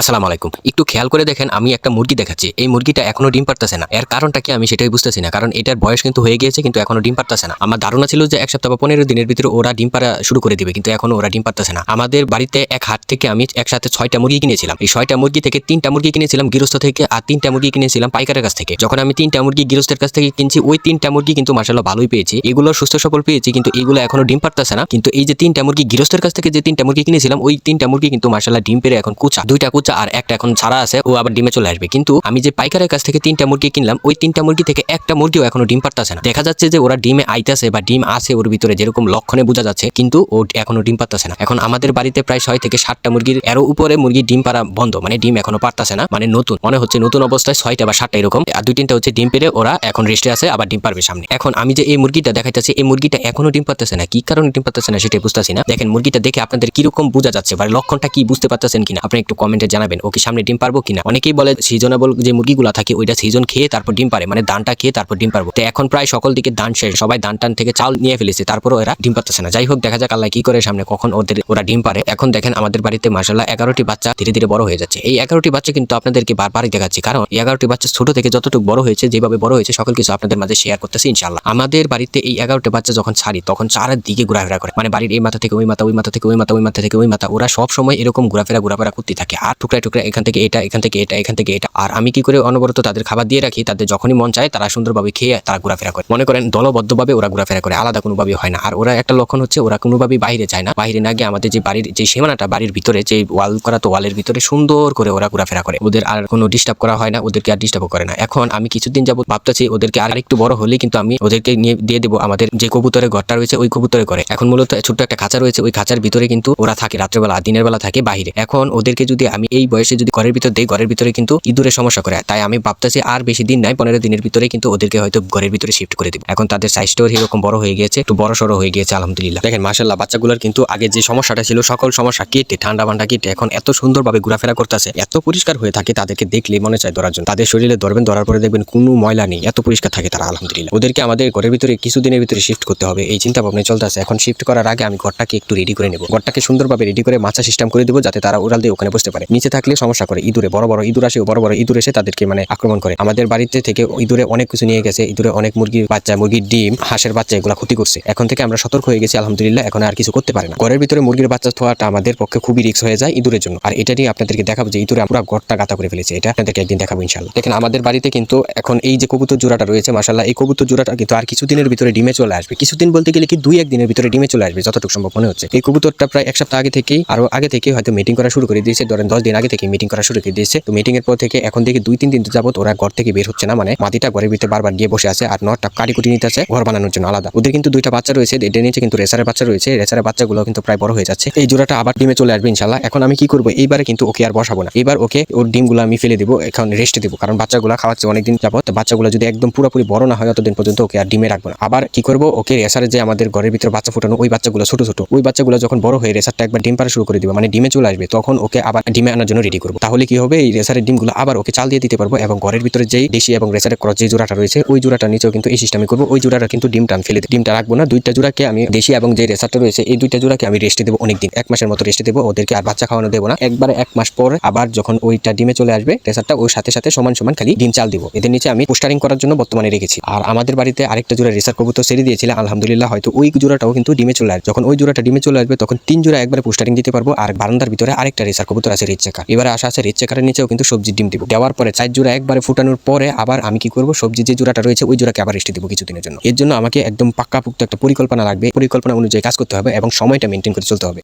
আসসালামু আলাইকুম। একটু খেয়াল করে দেখেন, আমি একটা মুরগি দেখাচ্ছি। এই মুরগিটা এখনও ডিম পারতেছে না। এর কারণটা কি আমি সেটাই বুঝতেছি না। কারণ এটার বয়স কিন্তু হয়ে গিয়েছে, কিন্তু এখনও ডিম পারতেছে না। আমার ধারণা ছিল যে এক সপ্তাহ বা পনেরো দিনের ভিতরে ওরা ডিম পারা শুরু করে দিবে, কিন্তু এখনও ওরা ডিম পারতেছে না। আমাদের বাড়িতে এক হাট থেকে আমি একসাথে ছয়টা মুরগি কিনেছিলাম। এই ছয়টা মুরগি থেকে তিনটা মুরগি কিনেছিলাম গৃহস্থ থেকে আর তিনটা মুরগি কিনেছিলাম পাইকারের কাছ থেকে। যখন আমি তিনটা মুরগি গৃহস্থের কাছ থেকে কিনছি, ওই তিনটা মুরগি কিন্তু মাসাল্লাহ ভালোই পেয়েছি। এগুলো সুস্থ সবল পেয়েছি, কিন্তু এগুলো এখনও ডিম পারতেছে না। কিন্তু এই যে তিনটা মুরগি গৃহস্থের কাছ থেকে যে তিনটা মুরগি কিনেছিলাম, ওই তিনটা মুরগি কিন্তু মাসাল্লাহ ডিম পেরে এখন কুচা। দুইটা কুচা আর একটা এখন ছাড়া আছে, ও আবার ডিমে চলে আসবে। কিন্তু আমি যে পাইকারের কাছ থেকে তিনটা মুরগি কিনলাম, ওই তিনটা মুরগি থেকে একটা মুরগিও এখনও ডিম পারতেছে না। দেখা যাচ্ছে যে ওরা ডিমে আইতাছে বা ডিম আছে ওর ভিতরে, যেরকম লক্ষণে বোঝা যাচ্ছে, কিন্তু ও এখনও ডিম পারতেছে না। এখন আমাদের বাড়িতে প্রায় ছয় থেকে সাতটা মুরগির এরও উপরে মুরগি ডিম পারা বন্ধ মানে ডিম এখনও পারতেছে না মানে নতুন। মনে হচ্ছে নতুন অবস্থায় ছয়টা বা সাতটা এরকম। আর দুই তিনটা হচ্ছে ডিম পেরে ওরা এখন রেস্টে আছে, আবার ডিম পারবে সামনে। এখন আমি যে এই মুরগিটা দেখাইতেছি, এই মুরগিটা এখনও ডিম পারতেছে না। কি কারণে ডিম পারতেছে না সেটা বুঝতেছি না। দেখেন, মুরগিটা দেখে আপনাদের কীরকম বোঝা যাচ্ছে বা লক্ষণটা কি বুঝতে পারতেছেন কিনা আপনি একটু কমেন্টে জানাবেন ও কি সামনে ডিম পারব কিনা? অনেকেই বলে, সিজনেবল যে মুরগিগুলো থাকে, ওইটা সিজন খেয়ে তারপর ডিম পারে মানে দানটা খেয়ে তারপর ডিম পারব। তো এখন প্রায় সকল দিকে দান শেষ। সবাই দান টান থেকে চাল নিয়ে ফেলেছে, তারপরও এরা ডিম পারতেছে না। যাই হোক, দেখা যাক আল্লাহ কি করে সামনে, কখন ওদের, ওরা ডিম পারে। এখন দেখেন, আমাদের বাড়িতে মাসাল্লাহ এগারোটি বাচ্চা ধীরে ধীরে বড় হয়ে যাচ্ছে। এই এগারোটি বাচ্চা কিন্তু আপনাদেরকে বারবারই দেখাচ্ছি। কারণ এগারোটি বাচ্চা ছোট থেকে যতটুকু বড় হয়েছে, যেভাবে বড় হয়েছে, সকল কিছু আপনাদের মাঝে শেয়ার করতেছি ইনশাল্লাহ আমাদের বাড়িতে এই এগারোটি বাচ্চা যখন ছাড়ি, তখন চারদিকে ঘোরাফেরা করে। মানে বাড়ির এই মাথা থেকে ওই মাথা ওই মাথা থেকে ওই মাথা ওই মাথা থেকে ওই মাথা। ওরা সব সময় এরকম ঘোরাফেরা ঘোরাফেরা করতে থাকে। আর টুকরায় টুকরা এখান থেকে এটা, এখান থেকে এটা, এখান থেকে এটা। আর আমি কি করে অনবরত তাদের খাবার দিয়ে রাখি? তাদের যখনই মন চায়, তারা সুন্দরভাবে খেয়ে তারা ঘোরাফেরা করে। মনে করেন, দলবদ্ধভাবে ওরা ঘোরাফেরা করে, আলাদা কোনোভাবে হয় না। আর ওরা একটা লক্ষণ হচ্ছে, ওরা কোনোভাবেই বাইরে যায় না। বাইরে না গিয়ে আমাদের যে বাড়ির, যে সীমানাটা, বাড়ির ভিতরে, যে ওয়াল করা, তো ওয়ালের ভিতরে সুন্দর করে ওরা ঘোরাফেরা করে। ওদের আর কোনো ডিস্টার্ব করা হয় না, ওদেরকে আর ডিস্টার্ব করে না। এখন আমি কিছুদিন যাব ভাবতেছি, ওদেরকে আর একটু বড় হলেই কিন্তু আমি ওদেরকে নিয়ে দিয়ে দেবো আমাদের যে কবুতরের ঘরটা রয়েছে, ওই কবুতরে করে এখন মূলত ছোট্ট একটা খাঁচা রয়েছে, ওই খাঁচার ভিতরে কিন্তু ওরা থাকে, রাত্রেবেলা, দিনের বেলা থাকে, বাইরে। এখন ওদেরকে যদি আমি এই বয়সে যদি ঘরের ভিতর দেই, ঘরের ভিতরে কিন্তু ইঁদুরের সমস্যা করে। তাই আমি ভাবতেছি আর বেশি দিন নাই, পনেরো দিনের ভিতরে কিন্তু ওদেরকে হয়তো ঘরের ভিতরে শিফট করে দিব। এখন তাদের সাইজটাও এরকম বড় হয়ে গেছে একটু বড় সড়ো হয়ে গিয়েছে, আলহামদুলিল্লাহ। দেখেন মাসাল্লাহ বাচ্চাগুলোর কিন্তু আগে যে সমস্যাটা ছিল, সকল সমস্যা কেটে, ঠান্ডা বান্ডা কেটে, এখন এত সুন্দরভাবে ঘোরাফেরা করতেছে, এত পরিষ্কার হয়ে থাকে তাদেরকে দেখলে মনে চায় ধরার জন্য। তাদের শরীরে ধরবেন, ধরার পরে দেখবেন কোনো ময়লা নেই, এত পরিষ্কার থাকে তারা, আলহামদুলিল্লাহ। ওদেরকে আমাদের ঘরের ভিতরে কিছুদিনের ভিতরে শিফট করতে হবে, এই চিন্তা ভাবনা চলতেছে। এখন শিফট করার আগে আমি ঘরটাকে একটু রেডি করে নেব। ঘরটাকে সুন্দরভাবে রেডি করে মাছা সিস্টেম করে দেবো, যাতে তারা উড়াল দিয়ে ওখানে বসতে পারে। নিচে থাকলে সমস্যা করে। ইঁদুরে, বড় বড় ইঁদুর আসে, বড় বড় ইঁদুর এসে তাদেরকে মানে আক্রমণ করে। আমাদের বাড়িতে থেকে ইঁদুরে অনেক কিছু নিয়ে গেছে। ইঁদুরে অনেক মুরগির বাচ্চা মুরগির ডিম, হাঁসের বাচ্চা এগুলো ক্ষতি করছে। এখন থেকে আমরা সতর্ক হয়ে গেছি, আলহামদুলিল্লাহ, এখন আর কিছু করতে পারে না। ঘরের ভিতরে মুরগির বাচ্চা থোয়াটা আমাদের পক্ষে খুবই রিক্স হয়ে যায় ইঁদুরের জন্য। আর এটা নিয়ে আপনাদেরকে দেখাবো যে ইঁদুরে পুরো ঘরটা গাতা করে ফেলেছে। এটা আপনাদেরকে একদিন দেখাবো ইনশাল্লাহ দেখেন, আমাদের বাড়িতে কিন্তু এখন এই যে কবুতর জোড়াটা রয়েছে মাসাল্লাহ এই কবুতর জোড়াটা কিন্তু আর কিছুদিনের ভিতরে ডিমে চলে আসবে। কিছুদিন বলতে গেলে কি দুই একদিনের ভিতরে ডিমে চলে আসবে, যতটুকু সম্ভব মনে হচ্ছে। এই কবুতরটা প্রায় এক সপ্তাহ আগে থেকেই, আরও আগে থেকে হয়তো মিটিং করা শুরু করে দিয়েছে। ধরেন দশ দিন আগে থেকে মিটিং করা শুরু করে দিয়েছে। তো মিটিং এর পর থেকে এখন থেকে দুই, তিন দিন যাবত ওরা ঘর থেকে বের হচ্ছে না। মানে মাটিটা ঘরের ভিতরে বারবার গিয়ে বসে আছে আর নটটা কাটি কুটি নিতে আছে ঘর বানানোর জন্য আলাদা। ওদের কিন্তু দুইটা বাচ্চা রয়েছে এটা নিচে কিন্তু রেসারের বাচ্চা রয়েছে। রেসারের বাচ্চাগুলো কিন্তু প্রায় বড় হয়ে যাচ্ছে। এই জোড়াটা আবার ডিমে চলে আসবে ইনশাল্লাহ এখন আমি কি করব? এইবারে কিন্তু ওকে আর বসাবো না। এবার ওকে ওর ডিমগুলো আমি ফেলে দেবো, এখন রেস্ট দিব। কারণ বাচ্চাগুলো খাওয়াচ্ছে অনেকদিন যাবত বাচ্চাগুলো যদি একদম পুরোপুরি বড় না হয় ততদিন পর্যন্ত ওকে আর ডিমে রাখব না। আবার কি করব? ওকে রেসারে যে আমাদের ঘরের ভিতরে বাচ্চা ফুটানো, ওই বাচ্চাগুলো ছোট ছোট। ওই বাচ্চাগুলো যখন বড় হয়ে রেসারটা একবার ডিম পারা শুরু করে দিব মানে ডিমে চলে আসবে, তখন ওকে আবার ডিমে আনার জন্য রেডি করব। তাহলে কি হবে? এই রেসারের ডিমগুলো আবার ওকে চাল দিয়ে দিতে পারব এবং ঘরের ভিতরে যেই দেশি এবং রেসারের ক্রস যে জোড়াটা রয়েছে, ওই জোড়াটা নিচেও কিন্তু এই সিস্টেমে করব। ওই জোড়াটা কিন্তু ডিমটা আমি ফেলে দিই। ডিমটা রাখব না। দুইটা জোড়াকে আমি দেশি এবং যে রেসারটা রয়েছে, এই দুইটা জোড়াকে আমি রেস্টে দেবো অনেকদিন। এক মাসের মতো রেস্টে দেবো। ওদেরকে আর বাচ্চা খাওয়ানো দেবো না। একবারে এক মাস পর আবার যখন ওইটা ডিমে চলে আসবে রেসারটা ওর সাথে সাথে সমান সমান খালি ডিম চাল দিব। এদের নিচে আমি পোস্টারিং করার জন্য বর্তমানে রেখেছি। আর আমাদের বাড়িতে আরেকটা জোড়া রেসার কবুতর সেরে দিয়েছিলাম। আলহামদুলিল্লাহ, হয়তো ওই জোড়াটাও কিন্তু ডিমে চলে আসবে যখন ওই জোড়াটা ডিমে চলে আসবে, তখন তিন জোড়া একবারে পোস্টারিং দিতে পারব। আর বারান্দার ভিতরে আরেকটা রেসার কবুতর আছে রেড চেকার এবারে আসা আছে রেড চেকারের নিচেও কিন্তু সবজির ডিম দিব। দেওয়ার পরে চার জোড়া একবারে ফুটানোর পরে আবার আমি কি করব? সবজি যে জোড়াটা রয়েছে, ওই জোড়াকে আবার রেস্টে দিব কিছুদিনের জন্য। এর জন্য আমাকে একদম পাক্কাপুক্ত একটা পরিকল্পনা লাগবে। পরিকল্পনা অনুযায়ী কাজ করতে হবে এবং সময়টা মেনটেন করে চলতে হবে।